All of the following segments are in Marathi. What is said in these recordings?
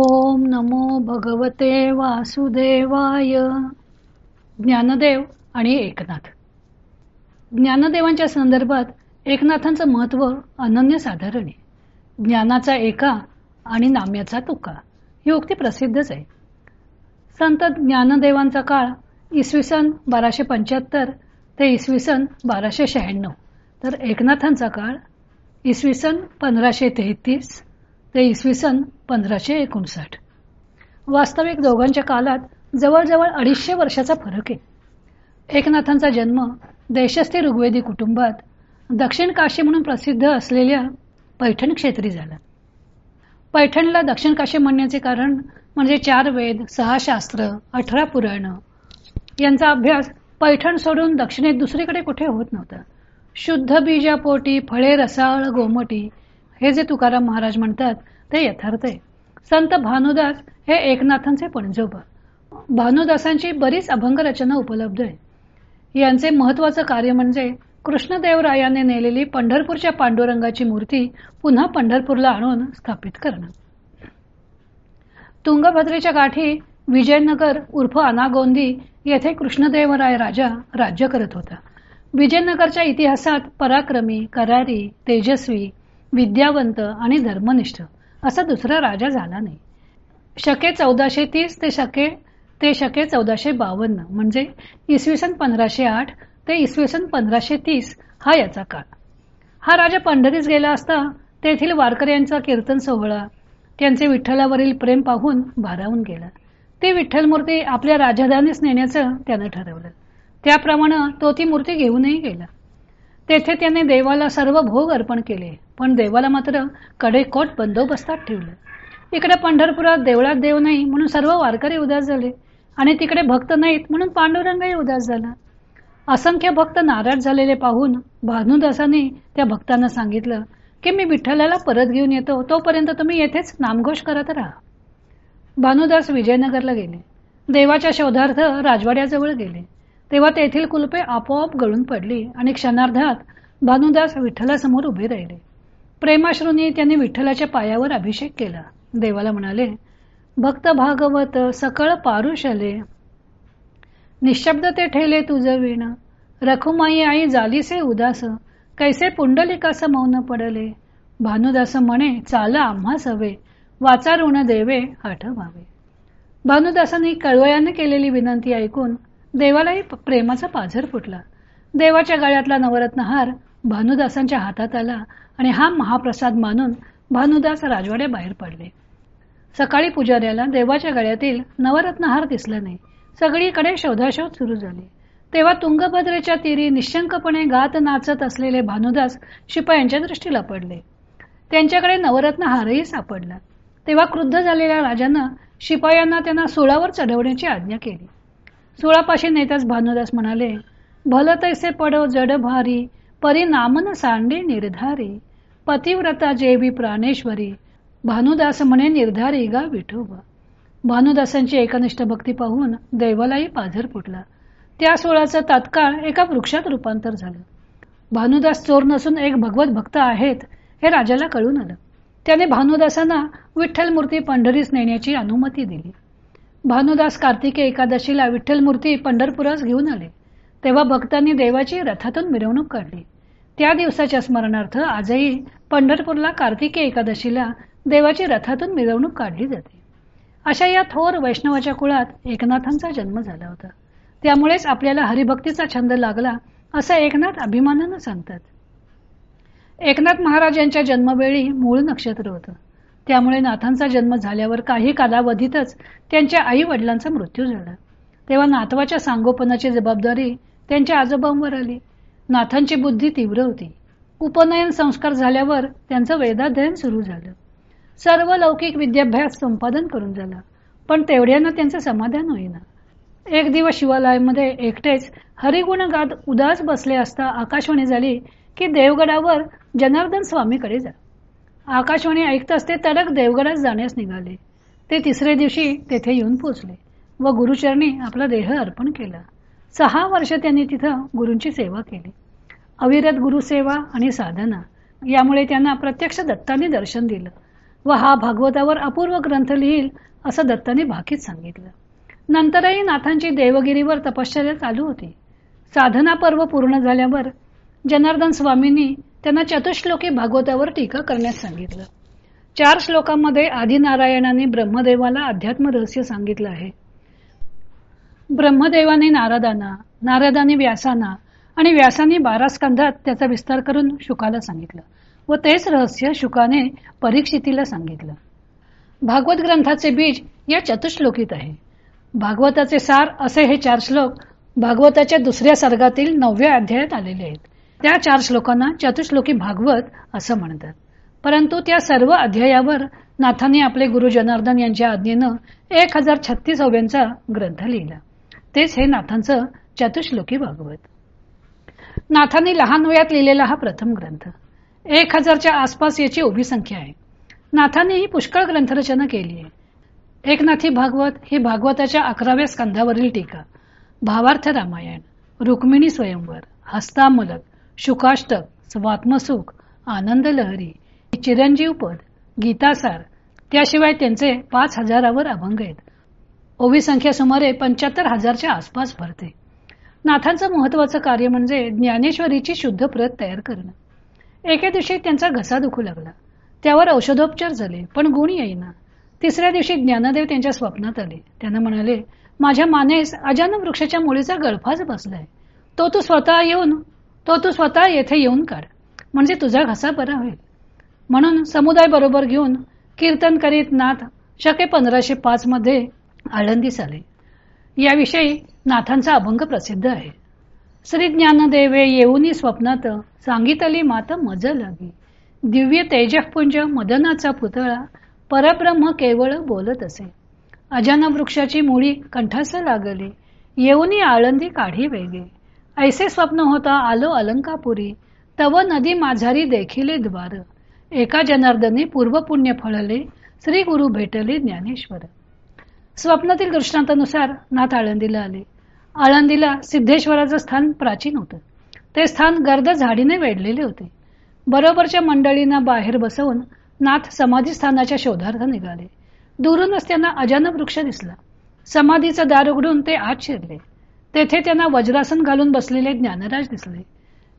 ओम नमो भगवते वासुदेवाय. ज्ञानदेव आणि एकनाथ. ज्ञानदेवांच्या संदर्भात एकनाथांचं महत्त्व अनन्यसाधारण आहे ज्ञानाचा एका आणि नाम्याचा तुका. ही उक्ती प्रसिद्धच आहे. संत ज्ञानदेवांचा काळ इसवी सन बाराशे पंच्याहत्तर ते इसवी सन बाराशे शहाण्णव. तर एकनाथांचा काळ इसवी सन पंधराशे तेहतीस ते इसवी सन पंधराशे एकोणसाठ वास्तविक दोघांच्या काळात जवळजवळ अडीचशे वर्षाचा फरक आहे. एकनाथांचा जन्म देशस्थ ऋग्वेदी कुटुंबात दक्षिण काशी म्हणून प्रसिद्ध असलेल्या पैठण क्षेत्री झाला. पैठणला दक्षिण काशी म्हणण्याचे कारण म्हणजे चार वेद सहा शास्त्र अठरा पुराण. यांचा अभ्यास पैठण सोडून दक्षिणेत दुसरीकडे कुठे होत नव्हता. शुद्ध बीजापोटी फळे रसाळ गोमटी हे जे तुकाराम महाराज म्हणतात ते यथार्थ आहे. संत भानुदास हे एकनाथांचे पणजोबा. भानुदासांची बरीच अभंग रचना उपलब्ध आहे. यांचे महत्वाचं कार्य म्हणजे कृष्णदेवरायाने नेलेली पंढरपूरच्या पांडुरंगाची मूर्ती पुन्हा पंढरपूरला आणून स्थापित करणं. तुंगभद्रेच्या गाठी विजयनगर उर्फ अनागोंदी येथे कृष्णदेवराय राजा राज्य करत होता. विजयनगरच्या इतिहासात पराक्रमी करारी तेजस्वी विद्यावंत आणि धर्मनिष्ठ असा दुसरा राजा झाला नाही. शके चौदाशे तीस ते शके ते शके चौदाशे बावन्न म्हणजे इसवी सन पंधराशे आठ ते इसवी सन पंधराशे तीस हा याचा काळ. हा राजा पंढरीस गेला असता तेथील वारकऱ्यांचा कीर्तन सोहळा त्यांचे विठ्ठलावरील प्रेम पाहून भारावून गेला. ती विठ्ठल मूर्ती आपल्या राजधानीस नेण्याचं त्यानं ठरवलं. त्याप्रमाणे तो ती मूर्ती घेऊनही गेला. तेथे त्याने देवाला सर्व भोग अर्पण केले. पण देवाला मात्र कडेकोट बंदोबस्तात ठेवलं. इकडे पंढरपुरात देवळात देव नाही म्हणून सर्व वारकरी उदास झाले. आणि तिकडे भक्त नाहीत म्हणून पांडुरंगही उदास झाला. असंख्य भक्त नाराज झालेले पाहून भानुदासांनी त्या भक्तांना सांगितलं की मी विठ्ठलाला परत घेऊन येतो. तोपर्यंत तुम्ही येथेच नामघोष करत राहा. भानुदास विजयनगरला गेले. देवाच्या शोधार्थ राजवाड्याजवळ गेले. तेव्हा तेथील कुलपे आपोआप गळून पडली आणि क्षणार्धात भानुदास विठ्ठलासमोर उभे राहिले. प्रेमाश्रूंनी त्यांनी विठ्ठलाच्या पायावर अभिषेक केला. देवाला म्हणाले भक्त भागवत सकळ पारुषले. निशब्द ते ठेले तुझं विण. रखुमाई आई जालीसे उदास. कैसे पुंडलिकास मौन पडले. भानुदास म्हणे चाला आम्हा सवे. वाचा ऋण देवे आठवावे भानुदासांनी कळवयाने केलेली विनंती ऐकून देवालाही प्रेमाचा पाझर फुटला. देवाच्या गळ्यातला नवरत्न हार भानुदासांच्या हातात आला आणि हा महाप्रसाद मानून भानुदास राजवाड्या बाहेर पडले. सकाळी पुजाऱ्याला देवाच्या गळ्यातील नवरत्नहार दिसला नाही. सगळीकडे शोधाशोध सुरू झाली. तेव्हा तुंगभद्रेच्या तीरी निशंकपणे गात नाचत असलेले भानुदास शिपायांच्या दृष्टीला पडले. त्यांच्याकडे नवरत्न हारही सापडला. तेव्हा क्रुद्ध झालेल्या राजानं शिपायांना त्यांना सोळावर चढवण्याची आज्ञा केली. सुळापाशी नेताच भानुदास म्हणाले भल तैसे पडो जड भारी परिणामन सांडे निर्धारी पतिव्रता जेवी प्राणेश्वरी भानुदास म्हणे निर्धारी गा विठोबा. भानुदासांची एकनिष्ठ भक्ती पाहून देवालाही पाझर फुटला. त्या सोळाचं तात्काळ एका वृक्षात रूपांतर झालं. भानुदास चोर नसून एक भगवत भक्त आहेत हे राजाला कळून आलं. त्याने भानुदासांना विठ्ठल मूर्ती पंढरीस नेण्याची अनुमती दिली. भानुदास कार्तिके एकादशीला विठ्ठल मूर्ती पंढरपुरास घेऊन आले. तेव्हा भक्तांनी देवाची रथातून मिरवणूक काढली. त्या दिवसाच्या स्मरणार्थ आजही पंढरपूरला कार्तिके एकादशीला देवाची रथातून मिरवणूक काढली जाते. अशा या थोर वैष्णवाच्या कुळात एकनाथांचा जन्म झाला होता. त्यामुळेच आपल्याला हरिभक्तीचा छंद लागला असं एकनाथ अभिमानानं सांगतात. एकनाथ महाराज यांच्या जन्मवेळी मूळ नक्षत्र होतं. त्यामुळे नाथांचा जन्म झाल्यावर काही कालावधीतच त्यांच्या आई वडिलांचा मृत्यू झाला. तेव्हा नातवाच्या सांगोपनाची जबाबदारी त्यांच्या आजोबांवर आली. नाथांची बुद्धी तीव्र होती. उपनयन संस्कार झाल्यावर त्यांचं वेदाध्ययन सुरू झालं. सर्व लौकिक विद्याभ्यास संपादन करून झाला. पण तेवढ्यानं त्यांचं समाधान होईना. एक दिवस शिवालयामध्ये एकटेच हरिगुण गात उदास बसले असता आकाशवाणी झाली की देवगडावर जनार्दन स्वामीकडे जा. आकाशवाणी ऐकत असते तडक देवगडात जाण्यास निघाले. ते तिसऱ्या दिवशी तेथे येऊन पोचले व गुरुचरणी आपला देह अर्पण केला. सहा वर्ष त्यांनी तिथं गुरूंची सेवा केली. अविरत गुरुसेवा आणि साधना यामुळे त्यांना प्रत्यक्ष दत्ताने दर्शन दिलं व हा भागवतावर अपूर्व ग्रंथ लिहील असं दत्ताने भाकीत सांगितलं. नंतरही नाथांची देवगिरीवर तपश्चर्या चालू होती. साधना पर्व पूर्ण झाल्यावर जनार्दन स्वामींनी त्यांना चतुश्लोकी भागवतावर टीका करण्यास सांगितलं. चार श्लोकांमध्ये आदिनारायणाने ब्रह्मदेवाला अध्यात्म रहस्य सांगितलं आहे. ब्रह्मदेवाने नारदांना नारदाने व्यासांना आणि व्यासाने बारा स्कंधात त्याचा विस्तार करून शुकाला सांगितलं व तेच रहस्य शुकाने परीक्षितीला सांगितलं. भागवत ग्रंथाचे बीज या चतुश्लोकीत आहे. भागवताचे सार असे हे चार श्लोक भागवताच्या दुसऱ्या सर्गातील नवव्या अध्यायात आलेले आहेत. त्या चार श्लोकांना चतुश्लोकी भागवत असं म्हणतात. परंतु त्या सर्व अध्यायावर नाथांनी आपले गुरु जनार्दन यांच्या आज्ञेनं एक हजार छत्तीस ओव्यांचा ग्रंथ लिहिला. तेच हे नाथांचं चतुश्लोकी भागवत. नाथांनी लहान वयात लिहिलेला हा प्रथम ग्रंथ. एक हजारच्या आसपास याची उभी संख्या आहे. नाथांनीही पुष्कळ ग्रंथरचना केली आहे. एकनाथी भागवत ही भागवताच्या अकराव्या स्कंधावरील टीका. भावार्थ रामायण रुक्मिणी स्वयंवर हस्तामलक शुकाष्टक स्वात्मसुख आनंद लहरी चिरंजीवपद गीतासार त्याशिवाय त्यांचे पाच हजारावर अभंग आहेत. ओवी संख्या सुमारे पंच्याहत्तर हजारच्या आसपास भरते. नाथांचं महत्वाचं कार्य म्हणजे ज्ञानेश्वरीची शुद्ध प्रत तयार करणं. एके दिवशी त्यांचा घसा दुखू लागला. त्यावर औषधोपचार झाले पण गुण येईना. तिसऱ्या दिवशी ज्ञानदेव त्यांच्या स्वप्नात आले. त्यांना म्हणाले माझ्या मानेस अजान वृक्षाच्या मुळीचा गळफाच बसलाय. तो तू स्वतः येऊन तो तू स्वतः येथे येऊन काढ म्हणजे तुझा घसा बरा होईल. म्हणून समुदाय बरोबर घेऊन कीर्तन करीत नाथ शके पंधराशे पाच मध्ये आळंदीस आले. याविषयी नाथांचा अभंग प्रसिद्ध आहे. श्री ज्ञानदेवे येऊनी स्वप्नात सांगितली मात मज लागी. दिव्य तेजपुंज मदनाचा पुतळा परब्रह्म केवळ बोलत असे. अजान वृक्षाची मुळी कंठास लागली. येऊनी आळंदी काढी वेगे. ऐसे स्वप्न होता आलो अलंकापुरी तव नदी माझारी देखिले द्वार. एका जनार्दने पूर्वपुण्य फळले श्री गुरु भेटले ज्ञानेश्वर. स्वप्नातील दृष्टांतानुसार नाथ आळंदीला आले. आळंदीला सिद्धेश्वराचं स्थान प्राचीन होतं. ते स्थान गर्द झाडीने वेढलेले होते. बरोबरच्या मंडळींना बाहेर बसवून नाथ समाधी स्थानाच्या शोधार्थ निघाले. दुरूनच त्यांना अजान वृक्ष दिसला. समाधीचं दार उघडून ते आत शिरले. तेथे त्यांना वज्रासन घालून बसलेले ज्ञानराज दिसले.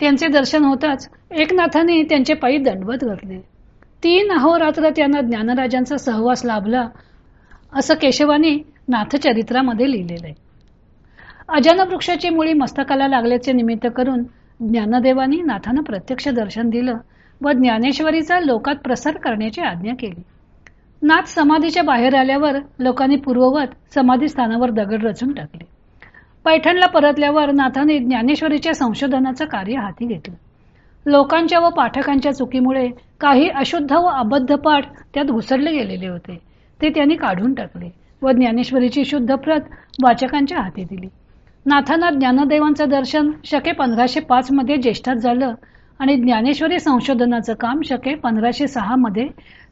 त्यांचे दर्शन होताच एकनाथाने त्यांचे पायी दंडवत घातले. तीन अहोरात्र त्यांना ज्ञानराजांचा सहवास लाभला असं केशवाने नाथचरित्रामध्ये लिहिलेलं आहे अजान वृक्षाची मुळी मस्तकाला लागल्याचे निमित्त करून ज्ञानदेवानी नाथानं प्रत्यक्ष दर्शन दिलं व ज्ञानेश्वरीचा लोकात प्रसार करण्याची आज्ञा केली. नाथ समाधीच्या बाहेर आल्यावर लोकांनी पूर्ववत समाधी स्थानावर दगड रचून टाकले. पैठणला परतल्यावर नाथाने ज्ञानेश्वरीच्या संशोधनाचं कार्य हाती घेतलं. लोकांच्या व पाठकांच्या चुकीमुळे काही अशुद्ध व अबद्ध पाठ त्यात घुसडले गेलेले होते. ते त्यांनी काढून टाकले व ज्ञानेश्वरीची शुद्ध प्रत वाचकांच्या हाती दिली. नाथांना ज्ञानदेवांचं दर्शन शके पंधराशे पाच मध्ये ज्येष्ठात झालं आणि ज्ञानेश्वरी संशोधनाचं काम शके पंधराशे सहा मध्ये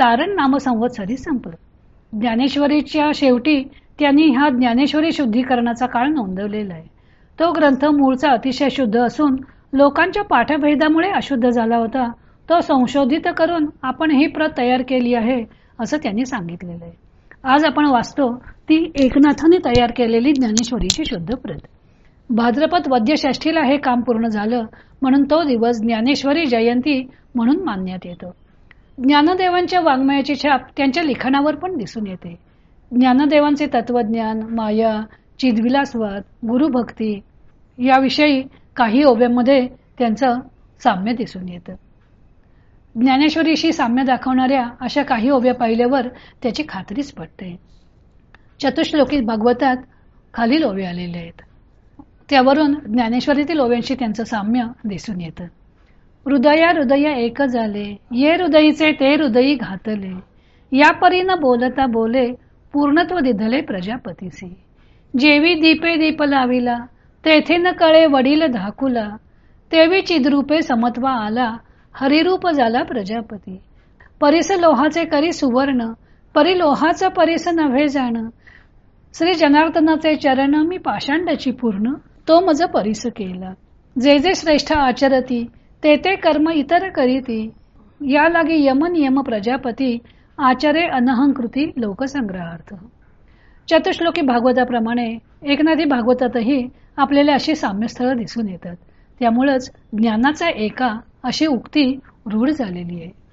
तारण नामसंवत्सरी संपलं. ज्ञानेश्वरीच्या शेवटी त्यांनी हा ज्ञानेश्वरी शुद्धीकरणाचा काळ नोंदवलेला आहे. तो ग्रंथ मूळचा अतिशय शुद्ध असून लोकांच्या पाठभेदामुळे अशुद्ध झाला होता. तो संशोधित करून आपण ही प्रत तयार केली आहे असं त्यांनी सांगितलेलं आहे. आज आपण वाचतो ती एकनाथाने तयार केलेली ज्ञानेश्वरीची शुद्ध प्रत. भाद्रपद वद्यषष्ठीला हे काम पूर्ण झालं म्हणून तो दिवस ज्ञानेश्वरी जयंती म्हणून मानण्यात येतो. ज्ञानदेवांच्या वाङ्मयाची छाप त्यांच्या लिखाणावर पण दिसून येते. ज्ञानदेवांचे तत्वज्ञान माया चिदविलासवाद गुरुभक्ती याविषयी काही ओव्यांमध्ये त्यांचं साम्य दिसून येतं. ज्ञानेश्वरीशी साम्य दाखवणाऱ्या अशा काही ओव्या पाहिल्यावर त्याची खात्रीच पडते चतुश्लोकी भागवतात खालील ओवे आलेले आहेत. त्यावरून ज्ञानेश्वरीतील ओव्यांशी त्यांचं साम्य दिसून येतं. हृदया हृदय एक झाले ये हृदयीचे ते हृदयी घातले. या परीनं बोलता बोले पूर्णत्व दिधले प्रजापतीसी. जेवी दीपे दीप लाविला तेथे न कळे वडील धाकुला तेवी चिद्रूपे समत्वा आला हरिरूप झाला प्रजापती. परिस लोहाचे करी सुवर्ण परी लोहाचा परिस नव्हे जाण. श्री जनार्दनाचे चरण मी पाषांडाची पूर्ण तो मज परिस केला. जे जे श्रेष्ठ आचरती ते ते कर्म इतर करीती. या लागी यम नियम प्रजापती आचार्य अनहंकृती लोकसंग्रहार्थ. चतुश्लोकी भागवताप्रमाणे एकनाथी भागवतातही आपल्याला अशी साम्यस्थळं दिसून येतात. त्यामुळंच ज्ञानाचा एका अशी उक्ती रूढ झालेली आहे.